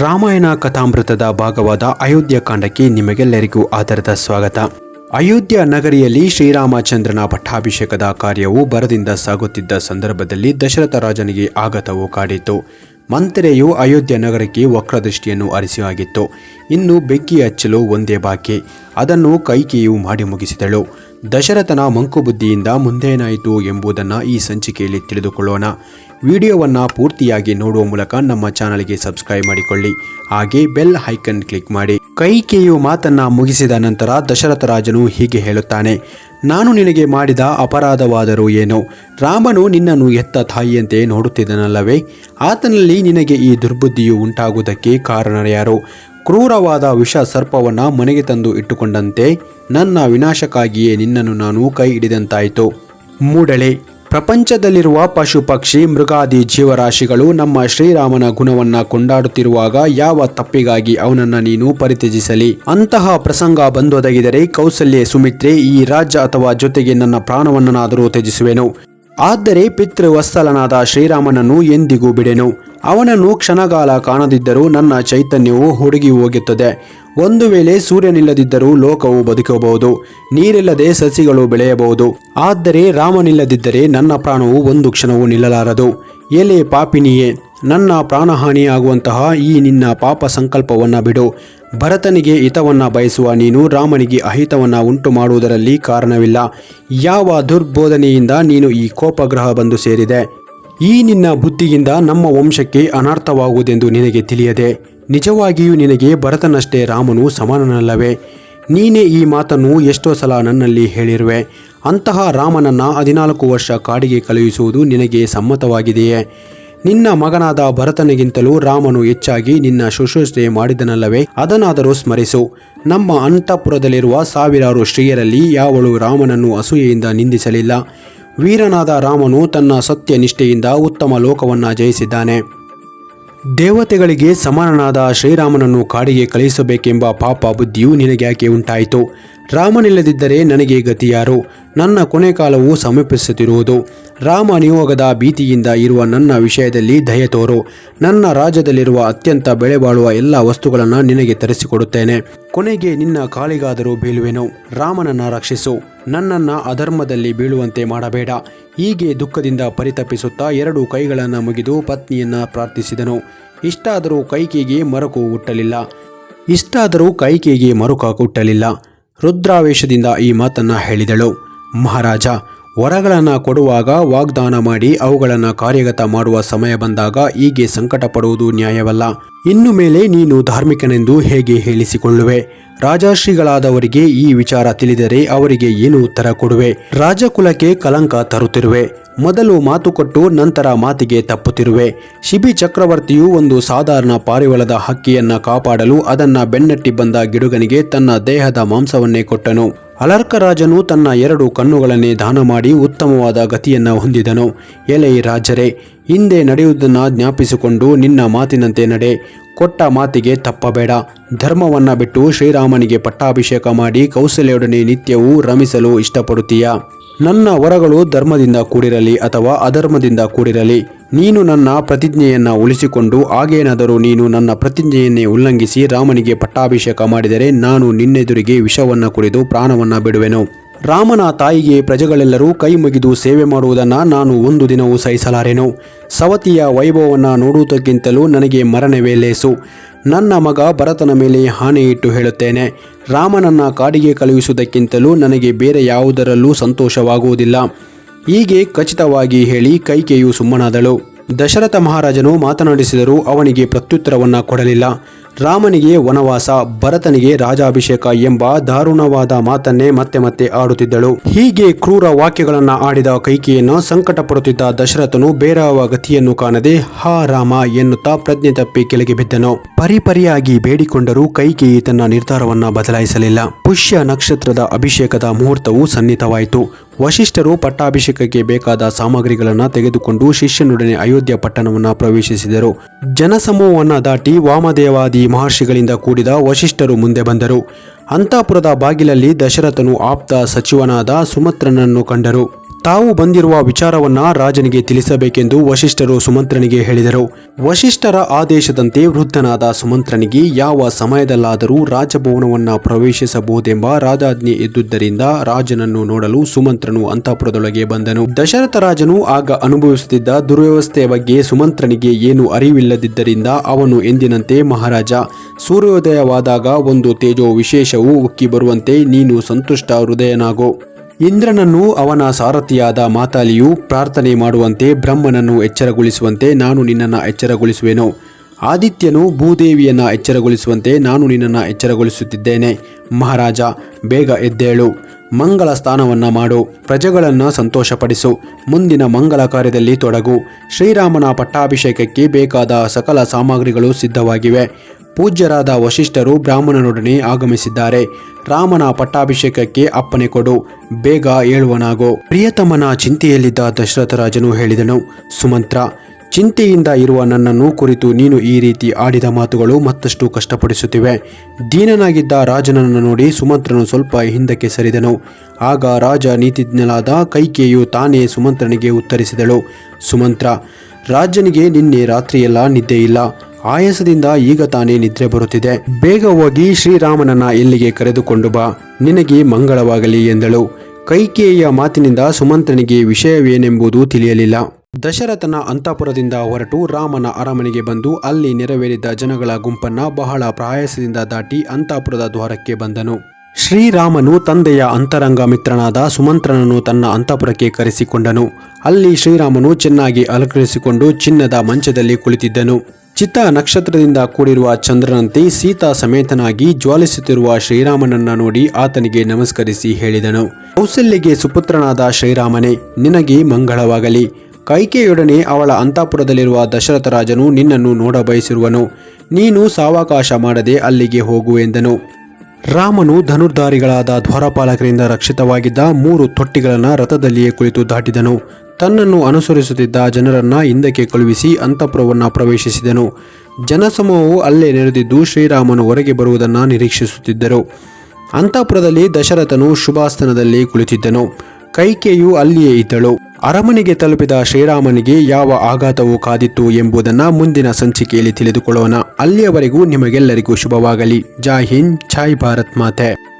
ರಾಮಾಯಣ ಕಥಾಮೃತದ ಭಾಗವಾದ ಅಯೋಧ್ಯ ಕಾಂಡಕ್ಕೆ ನಿಮಗೆಲ್ಲರಿಗೂ ಆಧಾರದ ಸ್ವಾಗತ. ಅಯೋಧ್ಯ ನಗರಿಯಲ್ಲಿ ಶ್ರೀರಾಮಚಂದ್ರನ ಪಟ್ಟಾಭಿಷೇಕದ ಕಾರ್ಯವು ಬರದಿಂದ ಸಾಗುತ್ತಿದ್ದ ಸಂದರ್ಭದಲ್ಲಿ ದಶರಥ ರಾಜನಿಗೆ ಆಘಾತವು ಕಾಡಿತು ಮಂತ್ರೆಯು ಅಯೋಧ್ಯ ನಗರಕ್ಕೆ ವಕ್ರದೃಷ್ಟಿಯನ್ನು ಅರಿಸಿಯಾಗಿತ್ತು ಇನ್ನು ಬೆಂಕಿ ಹಚ್ಚಲು ಒಂದೇ ಬಾಕಿ. ಅದನ್ನು ಕೈಕೇಯು ಮಾಡಿ ಮುಗಿಸಿದಳು. ದಶರಥನ ಮಂಕುಬುದ್ಧಿಯಿಂದ ಮುಂದೇನಾಯಿತು ಎಂಬುದನ್ನು ಈ ಸಂಚಿಕೆಯಲ್ಲಿ ತಿಳಿದುಕೊಳ್ಳೋಣ. ವಿಡಿಯೋವನ್ನು ಪೂರ್ತಿಯಾಗಿ ನೋಡುವ ಮೂಲಕ ನಮ್ಮ ಚಾನಲ್ಗೆ ಸಬ್ಸ್ಕ್ರೈಬ್ ಮಾಡಿಕೊಳ್ಳಿ. ಹಾಗೆ ಬೆಲ್ ಹೈಕನ್ ಕ್ಲಿಕ್ ಮಾಡಿ. ಕೈಕೇಯು ಮಾತನ್ನ ಮುಗಿಸಿದ ನಂತರ ದಶರಥ ರಾಜನು ಹೀಗೆ ಹೇಳುತ್ತಾನೆ, ನಾನು ನಿನಗೆ ಮಾಡಿದ ಅಪರಾಧವಾದರೂ ಏನು? ರಾಮನು ನಿನ್ನನ್ನು ಎತ್ತ ತಾಯಿಯಂತೆ ನೋಡುತ್ತಿದ್ದನಲ್ಲವೇ? ಆತನಲ್ಲಿ ನಿನಗೆ ಈ ದುರ್ಬುದ್ಧಿಯು ಉಂಟಾಗುವುದಕ್ಕೆ ಕಾರಣ ಯಾರು? ಕ್ರೂರವಾದ ವಿಷ ಸರ್ಪವನ್ನು ಮನೆಗೆ ತಂದು ಇಟ್ಟುಕೊಂಡಂತೆ ನನ್ನ ವಿನಾಶಕ್ಕಾಗಿಯೇ ನಿನ್ನನ್ನು ನಾನು ಕೈ ಹಿಡಿದಂತಾಯಿತು. ಮೂಡಳೆ ಪ್ರಪಂಚದಲ್ಲಿರುವ ಪಶು ಪಕ್ಷಿ, ಮೃಗಾದಿ ಜೀವರಾಶಿಗಳು ನಮ್ಮ ಶ್ರೀರಾಮನ ಗುಣವನ್ನ ಕೊಂಡಾಡುತ್ತಿರುವಾಗ ಯಾವ ತಪ್ಪಿಗಾಗಿ ಅವನನ್ನ ನೀನು ಪರಿತ್ಯಜಿಸಲಿ? ಅಂತಹ ಪ್ರಸಂಗ ಬಂದೊದಗಿದರೆ ಕೌಸಲ್ಯ ಸುಮಿತ್ರೆ ಈ ರಾಜ್ಯ ಅಥವಾ ಜೊತೆಗೆ ನನ್ನ ಪ್ರಾಣವನ್ನನಾದರೂ ತ್ಯಜಿಸುವೆನು. ಆದರೆ ಪಿತೃವತ್ಸಲನಾದ ಶ್ರೀರಾಮನನ್ನು ಎಂದಿಗೂ ಬಿಡೆನು. ಅವನನ್ನು ಕ್ಷಣಗಾಲ ಕಾಣದಿದ್ದರೂ ನನ್ನ ಚೈತನ್ಯವು ಹುಡುಗಿ ಹೋಗುತ್ತದೆ. ಒಂದು ವೇಳೆ ಸೂರ್ಯನಿಲ್ಲದಿದ್ದರೂ ಲೋಕವು ಬದುಕಬಹುದು. ನೀರಿಲ್ಲದೆ ಸಸಿಗಳು ಬೆಳೆಯಬಹುದು. ಆದರೆ ರಾಮನಿಲ್ಲದಿದ್ದರೆ ನನ್ನ ಪ್ರಾಣವು ಒಂದು ಕ್ಷಣವೂ ನಿಲ್ಲಲಾರದು. ಎಲೆ ಪಾಪಿನಿಯೇ. ನನ್ನ ಪ್ರಾಣಹಾನಿಯಾಗುವಂತಹ ಈ ನಿನ್ನ ಪಾಪ ಸಂಕಲ್ಪವನ್ನು ಬಿಡು. ಭರತನಿಗೆ ಹಿತವನ್ನ ಬಯಸುವ ನೀನು ರಾಮನಿಗೆ ಅಹಿತವನ್ನು ಉಂಟು ಮಾಡುವುದರಲ್ಲಿ ಕಾರಣವಿಲ್ಲ. ಯಾವ ದುರ್ಬೋಧನೆಯಿಂದ ನೀನು ಈ ಕೋಪಗ್ರಹ ಬಂದು ಸೇರಿದೆ? ಈ ನಿನ್ನ ಬುದ್ಧಿಯಿಂದ ನಮ್ಮ ವಂಶಕ್ಕೆ ಅನರ್ಥವಾಗುವುದೆಂದು ನಿನಗೆ ತಿಳಿಯದೆ. ನಿಜವಾಗಿಯೂ ನಿನಗೆ ಭರತನಷ್ಟೇ ರಾಮನು ಸಮಾನನಲ್ಲವೇ? ನೀನೇ ಈ ಮಾತನ್ನು ಎಷ್ಟೋ ಸಲ ನನ್ನಲ್ಲಿ ಹೇಳಿರುವೆ. ಅಂತಹ ರಾಮನನ್ನು ಹದಿನಾಲ್ಕು ವರ್ಷ ಕಾಡಿಗೆ ಕಳುಹಿಸುವುದು ನಿನಗೆ ಸಮ್ಮತವಾಗಿದೆಯೇ? ನಿನ್ನ ಮಗನಾದ ಭರತನಿಗಿಂತಲೂ ರಾಮನು ಹೆಚ್ಚಾಗಿ ನಿನ್ನ ಶುಶ್ರೂಷೆ ಮಾಡಿದನಲ್ಲವೇ? ಅದನ್ನಾದರೂ ಸ್ಮರಿಸು. ನಮ್ಮ ಅಂತಃಪುರದಲ್ಲಿರುವ ಸಾವಿರಾರು ಶ್ರೀಯರಲ್ಲಿ ಯಾವಳು ರಾಮನನ್ನು ಅಸೂಯೆಯಿಂದ ನಿಂದಿಸಲಿಲ್ಲ. ವೀರನಾದ ರಾಮನು ತನ್ನ ಸತ್ಯ ನಿಷ್ಠೆಯಿಂದ ಉತ್ತಮ ಲೋಕವನ್ನ ಜಯಿಸಿದ್ದಾನೆ. ದೇವತೆಗಳಿಗೆ ಸಮಾನನಾದ ಶ್ರೀರಾಮನನ್ನು ಕಾಡಿಗೆ ಕಳುಹಿಸಬೇಕೆಂಬ ಪಾಪ ಬುದ್ಧಿಯು ನಿನಗ್ಯಾಕೆ ಉಂಟಾಯಿತು? ರಾಮನಿಲ್ಲದಿದ್ದರೆ ನನಗೆ ಗತಿಯಾರು. ನನ್ನ ಕೊನೆ ಕಾಲವು ಸಮೀಪಿಸುತ್ತಿರುವುದು. ರಾಮ ನಿಯೋಗದ ಭೀತಿಯಿಂದ ಇರುವ ನನ್ನ ವಿಷಯದಲ್ಲಿ ದಯೆ ತೋರು. ನನ್ನ ರಾಜ್ಯದಲ್ಲಿರುವ ಅತ್ಯಂತ ಬೆಲೆಬಾಳುವ ಎಲ್ಲ ವಸ್ತುಗಳನ್ನು ನಿನಗೆ ತರಿಸಿಕೊಡುತ್ತೇನೆ. ಕೊನೆಗೆ ನಿನ್ನ ಕಾಲಿಗಾದರೂ ಬೀಳುವೆನು. ರಾಮನನ್ನ ರಕ್ಷಿಸು. ನನ್ನನ್ನು ಅಧರ್ಮದಲ್ಲಿ ಬೀಳುವಂತೆ ಮಾಡಬೇಡ. ಹೀಗೆ ದುಃಖದಿಂದ ಪರಿತಪಿಸುತ್ತಾ ಎರಡು ಕೈಗಳನ್ನು ಮುಗಿದು ಪತ್ನಿಯನ್ನು ಪ್ರಾರ್ಥಿಸಿದನು. ಇಷ್ಟಾದರೂ ಕೈಕೇಗೆ ಮರಕು ಹುಟ್ಟಲಿಲ್ಲ. ಇಷ್ಟಾದರೂ ಕೈಕೇಗೆ ಮರುಕ ಹುಟ್ಟಲಿಲ್ಲ. ರುದ್ರಾವೇಶದಿಂದ ಈ ಮಾತನ್ನ ಹೇಳಿದಳು. ಮಹಾರಾಜ ವರಗಳನ್ನು ಕೊಡುವಾಗ ವಾಗ್ದಾನ ಮಾಡಿ ಅವುಗಳನ್ನು ಕಾರ್ಯಗತ ಮಾಡುವ ಸಮಯ ಬಂದಾಗ ಹೀಗೆ ಸಂಕಟ ಪಡುವುದು ನ್ಯಾಯವಲ್ಲ. ಇನ್ನು ಮೇಲೆ ನೀನು ಧಾರ್ಮಿಕನೆಂದು ಹೇಗೆ ಹೇಳಿಸಿಕೊಳ್ಳುವೆ? ರಾಜಶ್ರೀಗಳಾದವರಿಗೆ ಈ ವಿಚಾರ ತಿಳಿದರೆ ಅವರಿಗೆ ಏನು ಉತ್ತರ ಕೊಡುವೆ? ರಾಜಕುಲಕ್ಕೆ ಕಲಂಕ ತರುತ್ತಿರುವೆ. ಮೊದಲು ಮಾತು ಕೊಟ್ಟು ನಂತರ ಮಾತಿಗೆ ತಪ್ಪುತ್ತಿರುವೆ. ಶಿಬಿ ಚಕ್ರವರ್ತಿಯು ಒಂದು ಸಾಧಾರಣ ಪಾರಿವಳದ ಹಕ್ಕಿಯನ್ನ ಕಾಪಾಡಲು ಅದನ್ನ ಬೆನ್ನಟ್ಟಿ ಬಂದ ಗಿಡುಗನಿಗೆ ತನ್ನ ದೇಹದ ಮಾಂಸವನ್ನೇ ಕೊಟ್ಟನು. ಅಲರ್ಕರಾಜನು ತನ್ನ ಎರಡು ಕಣ್ಣುಗಳನ್ನೇ ದಾನ ಮಾಡಿ ಉತ್ತಮವಾದ ಗತಿಯನ್ನು ಹೊಂದಿದನು. ಎಲೆ ರಾಜರೇ, ಹಿಂದೆ ನಡೆಯುವುದನ್ನು ಜ್ಞಾಪಿಸಿಕೊಂಡು ನಿನ್ನ ಮಾತಿನಂತೆ ನಡೆ. ಕೊಟ್ಟ ಮಾತಿಗೆ ತಪ್ಪಬೇಡ. ಧರ್ಮವನ್ನು ಬಿಟ್ಟು ಶ್ರೀರಾಮನಿಗೆ ಪಟ್ಟಾಭಿಷೇಕ ಮಾಡಿ ಕೌಶಲ್ಯೊಡನೆ ನಿತ್ಯವೂ ರಮಿಸಲು ಇಷ್ಟಪಡುತ್ತೀಯ? ನನ್ನ ವರಗಳು ಧರ್ಮದಿಂದ ಕೂಡಿರಲಿ ಅಥವಾ ಅಧರ್ಮದಿಂದ ಕೂಡಿರಲಿ. ನೀನು ನನ್ನ ಪ್ರತಿಜ್ಞೆಯನ್ನು ಉಳಿಸಿಕೊಂಡು ಆಗೇನಾದರೂ ನೀನು ನನ್ನ ಪ್ರತಿಜ್ಞೆಯನ್ನೇ ಉಲ್ಲಂಘಿಸಿ ರಾಮನಿಗೆ ಪಟ್ಟಾಭಿಷೇಕ ಮಾಡಿದರೆ ನಾನು ನಿನ್ನೆದುರಿಗೆ ವಿಷವನ್ನು ಕುಡಿದು ಪ್ರಾಣವನ್ನು ಬಿಡುವೆನು. ರಾಮನ ತಾಯಿಗೆ ಪ್ರಜೆಗಳೆಲ್ಲರೂ ಕೈ ಮುಗಿದು ಸೇವೆ ಮಾಡುವುದನ್ನು ನಾನು ಒಂದು ದಿನವೂ ಸಹಿಸಲಾರೆನು. ಸವತಿಯ ವೈಭವವನ್ನು ನೋಡುವುದಕ್ಕಿಂತಲೂ ನನಗೆ ಮರಣವೇ ಲೇಸು. ನನ್ನ ಮಗ ಭರತನ ಮೇಲೆ ಹಾನಿಯಿಟ್ಟು ಹೇಳುತ್ತೇನೆ. ರಾಮನನ್ನ ಕಾಡಿಗೆ ಕಳುಹಿಸುವುದಕ್ಕಿಂತಲೂ ನನಗೆ ಬೇರೆ ಯಾವುದರಲ್ಲೂ ಸಂತೋಷವಾಗುವುದಿಲ್ಲ. ಹೀಗೆ ಖಚಿತವಾಗಿ ಹೇಳಿ ಕೈಕೆಯು ಸುಮ್ಮನಾದಳು. ದಶರಥ ಮಹಾರಾಜನು ಮಾತನಾಡಿಸಿದರೂ ಅವನಿಗೆ ಪ್ರತ್ಯುತ್ತರವನ್ನ ಕೊಡಲಿಲ್ಲ. ರಾಮನಿಗೆ ವನವಾಸ, ಭರತನಿಗೆ ರಾಜಾಭಿಷೇಕ ಎಂಬ ದಾರುಣವಾದ ಮಾತನ್ನೇ ಮತ್ತೆ ಮತ್ತೆ ಆಡುತ್ತಿದ್ದಳು. ಹೀಗೆ ಕ್ರೂರ ವಾಕ್ಯಗಳನ್ನು ಆಡಿದ ಕೈಕೆಯನ್ನು ಸಂಕಟ ಪಡುತ್ತಿದ್ದ ದಶರಥನು ಬೇರಾವ ಗತಿಯನ್ನು ಕಾಣದೆ, ಹಾ ರಾಮ ಎನ್ನುತ್ತಾ ಪ್ರಜ್ಞೆ ತಪ್ಪಿ ಕೆಳಗೆ ಬಿದ್ದನು. ಪರಿಪರಿಯಾಗಿ ಬೇಡಿಕೊಂಡರೂ ಕೈಕೇಯಿ ತನ್ನ ನಿರ್ಧಾರವನ್ನ ಬದಲಾಯಿಸಲಿಲ್ಲ. ಪುಷ್ಯ ನಕ್ಷತ್ರದ ಅಭಿಷೇಕದ ಮುಹೂರ್ತವು ಸನ್ನಿಹಿತವಾಯಿತು. ವಶಿಷ್ಠರು ಪಟ್ಟಾಭಿಷೇಕಕ್ಕೆ ಬೇಕಾದ ಸಾಮಗ್ರಿಗಳನ್ನು ತೆಗೆದುಕೊಂಡು ಶಿಷ್ಯನೊಡನೆ ಅಯೋಧ್ಯ ಪಟ್ಟಣವನ್ನು ಪ್ರವೇಶಿಸಿದರು. ಜನಸಮೂಹವನ್ನು ದಾಟಿ ವಾಮದೇವಾದಿ ಮಹರ್ಷಿಗಳಿಂದ ಕೂಡಿದ ವಶಿಷ್ಠರು ಮುಂದೆ ಬಂದರು. ಅಂತಾಪುರದ ಬಾಗಿಲಲ್ಲಿ ದಶರಥನು ಆಪ್ತ ಸಚಿವನಾದ ಸುಮತ್ರನನ್ನು ಕಂಡರು. ತಾವು ಬಂದಿರುವ ವಿಚಾರವನ್ನ ರಾಜನಿಗೆ ತಿಳಿಸಬೇಕೆಂದು ವಶಿಷ್ಠರು ಸುಮಂತ್ರನಿಗೆ ಹೇಳಿದರು. ವಶಿಷ್ಠರ ಆದೇಶದಂತೆ ವೃದ್ಧನಾದ ಸುಮಂತ್ರನಿಗೆ ಯಾವ ಸಮಯದಲ್ಲಾದರೂ ರಾಜಭವನವನ್ನ ಪ್ರವೇಶಿಸಬಹುದೆಂಬ ರಾಜಾಜ್ಞೆ ಇದ್ದುದರಿಂದ ರಾಜನನ್ನು ನೋಡಲು ಸುಮಂತ್ರನು ಅಂತಃಪುರದೊಳಗೆ ಬಂದನು. ದಶರಥ ರಾಜನು ಆಗ ಅನುಭವಿಸುತ್ತಿದ್ದ ದುರ್ವ್ಯವಸ್ಥೆಯ ಬಗ್ಗೆ ಸುಮಂತ್ರನಿಗೆ ಏನು ಅರಿವಿಲ್ಲದಿದ್ದರಿಂದ ಅವನು ಎಂದಿನಂತೆ ಮಹಾರಾಜ, ಸೂರ್ಯೋದಯವಾದಾಗ ಒಂದು ತೇಜೋ ವಿಶೇಷವು ಉಕ್ಕಿ ಬರುವಂತೆ ನೀನು ಸಂತುಷ್ಟ ಹೃದಯನಾಗೋ. ಇಂದ್ರನನ್ನು ಅವನ ಸಾರಥಿಯಾದ ಮಾತಾಲಿಯು ಪ್ರಾರ್ಥನೆ ಮಾಡುವಂತೆ ಬ್ರಹ್ಮನನ್ನು ಎಚ್ಚರಗೊಳಿಸುವಂತೆ ನಾನು ನಿನ್ನನ್ನು ಎಚ್ಚರಗೊಳಿಸುವೆನು. ಆದಿತ್ಯನು ಭೂದೇವಿಯನ್ನು ಎಚ್ಚರಗೊಳಿಸುವಂತೆ ನಾನು ನಿನ್ನನ್ನು ಎಚ್ಚರಗೊಳಿಸುತ್ತಿದ್ದೇನೆ. ಮಹಾರಾಜ, ಬೇಗ ಎದ್ದೇಳು. ಮಂಗಳ ಸ್ಥಾನವನ್ನು ಮಾಡು. ಪ್ರಜೆಗಳನ್ನು ಸಂತೋಷಪಡಿಸು. ಮುಂದಿನ ಮಂಗಲ ಕಾರ್ಯದಲ್ಲಿ ತೊಡಗು. ಶ್ರೀರಾಮನ ಪಟ್ಟಾಭಿಷೇಕಕ್ಕೆ ಬೇಕಾದ ಸಕಲ ಸಾಮಗ್ರಿಗಳು ಸಿದ್ಧವಾಗಿವೆ. ಪೂಜ್ಯರಾದ ವಶಿಷ್ಠರು ಬ್ರಾಹ್ಮಣನೊಡನೆ ಆಗಮಿಸಿದ್ದಾರೆ. ರಾಮನ ಪಟ್ಟಾಭಿಷೇಕಕ್ಕೆ ಅಪ್ಪನೆ ಕೊಡು, ಬೇಗ ಏಳುವನಾಗೋ. ಪ್ರಿಯತಮನ ಚಿಂತೆಯಲ್ಲಿದ್ದ ದಶರಥರಾಜನು ಹೇಳಿದನು, ಸುಮಂತ್ರ, ಚಿಂತೆಯಿಂದ ಇರುವ ನನ್ನನ್ನು ಕುರಿತು ನೀನು ಈ ರೀತಿ ಆಡಿದ ಮಾತುಗಳು ಮತ್ತಷ್ಟು ಕಷ್ಟಪಡಿಸುತ್ತಿವೆ. ದೀನನಾಗಿದ್ದ ರಾಜನನ್ನು ನೋಡಿ ಸುಮಂತ್ರನು ಸ್ವಲ್ಪ ಹಿಂದಕ್ಕೆ ಸರಿದನು. ಆಗ ರಾಜ ನೀತಿಜ್ಞಲಾದ ಕೈಕೇಯು ತಾನೇ ಸುಮಂತ್ರನಿಗೆ ಉತ್ತರಿಸಿದಳು. ಸುಮಂತ್ರ, ರಾಜನಿಗೆ ನಿನ್ನೆ ರಾತ್ರಿಯೆಲ್ಲ ನಿದ್ದೆಯಿಲ್ಲ ಆಯಾಸದಿಂದ ಈಗ ತಾನೇ ನಿದ್ರೆ ಬರುತ್ತಿದೆ. ಬೇಗ ಹೋಗಿ ಶ್ರೀರಾಮನನ್ನ ಇಲ್ಲಿಗೆ ಕರೆದುಕೊಂಡು ಬಾ. ನಿನಗೆ ಮಂಗಳವಾಗಲಿ ಎಂದಳು. ಕೈಕೇಯಿಯ ಮಾತಿನಿಂದ ಸುಮಂತ್ರನಿಗೆ ವಿಷಯವೇನೆಂಬುದು ತಿಳಿಯಲಿಲ್ಲ. ದಶರಥನ ಅಂತಃಪುರದಿಂದ ಹೊರಟು ರಾಮನ ಅರಮನೆಗೆ ಬಂದು ಅಲ್ಲಿ ನೆರವೇರಿದ್ದ ಜನಗಳ ಗುಂಪನ್ನ ಬಹಳ ಪ್ರಾಯಸದಿಂದ ದಾಟಿ ಅಂತಃಪುರದ ದ್ವಾರಕ್ಕೆ ಬಂದನು. ಶ್ರೀರಾಮನು ತಂದೆಯ ಅಂತರಂಗ ಮಿತ್ರನಾದ ಸುಮಂತ್ರನನ್ನು ತನ್ನ ಅಂತಃಪುರಕ್ಕೆ ಕರೆಸಿಕೊಂಡನು. ಅಲ್ಲಿ ಶ್ರೀರಾಮನು ಚೆನ್ನಾಗಿ ಅಲಂಕರಿಸಿಕೊಂಡು ಚಿನ್ನದ ಮಂಚದಲ್ಲಿ ಕುಳಿತಿದ್ದನು. ಚಿತ್ತ ನಕ್ಷತ್ರದಿಂದ ಕೂಡಿರುವ ಚಂದ್ರನಂತೆ ಸೀತಾ ಸಮೇತನಾಗಿ ಜ್ವಾಲಿಸುತ್ತಿರುವ ಶ್ರೀರಾಮನನ್ನ ನೋಡಿ ಆತನಿಗೆ ನಮಸ್ಕರಿಸಿ ಹೇಳಿದನು. ಕೌಸಲ್ಯಗೆ ಸುಪುತ್ರನಾದ ಶ್ರೀರಾಮನೇ, ನಿನಗೆ ಮಂಗಳವಾಗಲಿ. ಕೈಕೆಯೊಡನೆ ಅವಳ ಅಂತಃಪುರದಲ್ಲಿರುವ ದಶರಥ ರಾಜನು ನಿನ್ನನ್ನು ನೋಡಬಯಸಿರುವನು. ನೀನು ಸಾವಕಾಶ ಮಾಡದೆ ಅಲ್ಲಿಗೆ ಹೋಗು ಎಂದನು. ರಾಮನು ಧನುರ್ಧಾರಿಗಳಾದ ದ್ವಾರಪಾಲಕರಿಂದ ರಕ್ಷಿತವಾಗಿದ್ದ ಮೂರು ತೊಟ್ಟಿಗಳನ್ನು ರಥದಲ್ಲಿಯೇ ಕುಳಿತು ದಾಟಿದನು. ತನ್ನನ್ನು ಅನುಸರಿಸುತ್ತಿದ್ದ ಜನರನ್ನ ಹಿಂದಕ್ಕೆ ಕಳುಹಿಸಿ ಅಂತಃಪುರವನ್ನು ಪ್ರವೇಶಿಸಿದನು. ಜನಸಮೂಹವು ಅಲ್ಲೇ ನೆರೆದಿದ್ದು ಶ್ರೀರಾಮನು ಹೊರಗೆ ಬರುವುದನ್ನು ನಿರೀಕ್ಷಿಸುತ್ತಿದ್ದರು. ಅಂತಃಪುರದಲ್ಲಿ ದಶರಥನು ಶುಭಾಸ್ತನದಲ್ಲಿ ಕುಳಿತಿದ್ದನು. ಕೈಕೆಯು ಅಲ್ಲಿಯೇ ಇದ್ದಳು. ಅರಮನೆಗೆ ತಲುಪಿದ ಶ್ರೀರಾಮನಿಗೆ ಯಾವ ಆಘಾತವು ಕಾದಿತ್ತು ಎಂಬುದನ್ನು ಮುಂದಿನ ಸಂಚಿಕೆಯಲ್ಲಿ ತಿಳಿದುಕೊಳ್ಳೋಣ. ಅಲ್ಲಿಯವರೆಗೂ ನಿಮಗೆಲ್ಲರಿಗೂ ಶುಭವಾಗಲಿ. ಜೈ ಹಿಂದ್, ಜೈ ಭಾರತ್ ಮಾತೆ.